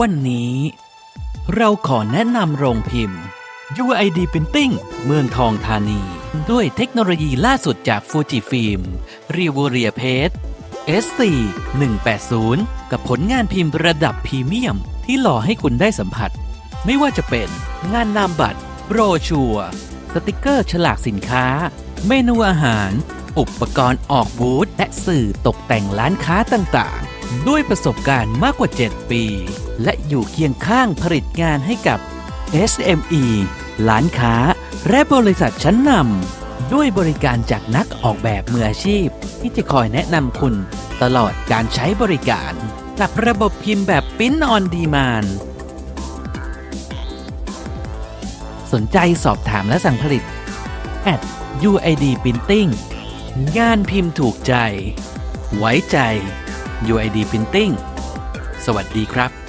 วันนี้ เราขอแนะนำโรงพิมพ์ UID Printing เมืองทองธานี ด้วยเทคโนโลยีล่าสุดจาก Fujifilm r e v o r i a p a g e S4 180 กับผลงานพิมพ์ระดับพรีเมียม ที่หล่อให้คุณได้สัมผัส ไม่ว่าจะเป็นงานนามบัตรโบรชัวสติกเกอร์ฉลากสินค้า เมนูอาหาร อุปกรณ์ออกบูธและสื่อตกแต่งร้านค้าต่าง ด้วยประสบการณ์มากกว่า 7 ปี และอยู่เคียงข้างผลิตงานให้กับ SME ร้านค้า และบริษัทชั้นนำด้วยบริการจากนักออกแบบมืออาชีพ ที่จะคอยแนะนำคุณตลอดการใช้บริการกับระบบพิมพ์แบบปิ้นออนดีมานสนใจสอบถามและสั่งผลิต at UID Printing งานพิมพ์ถูกใจ ไว้ใจ UID Printing สวัสดีครับ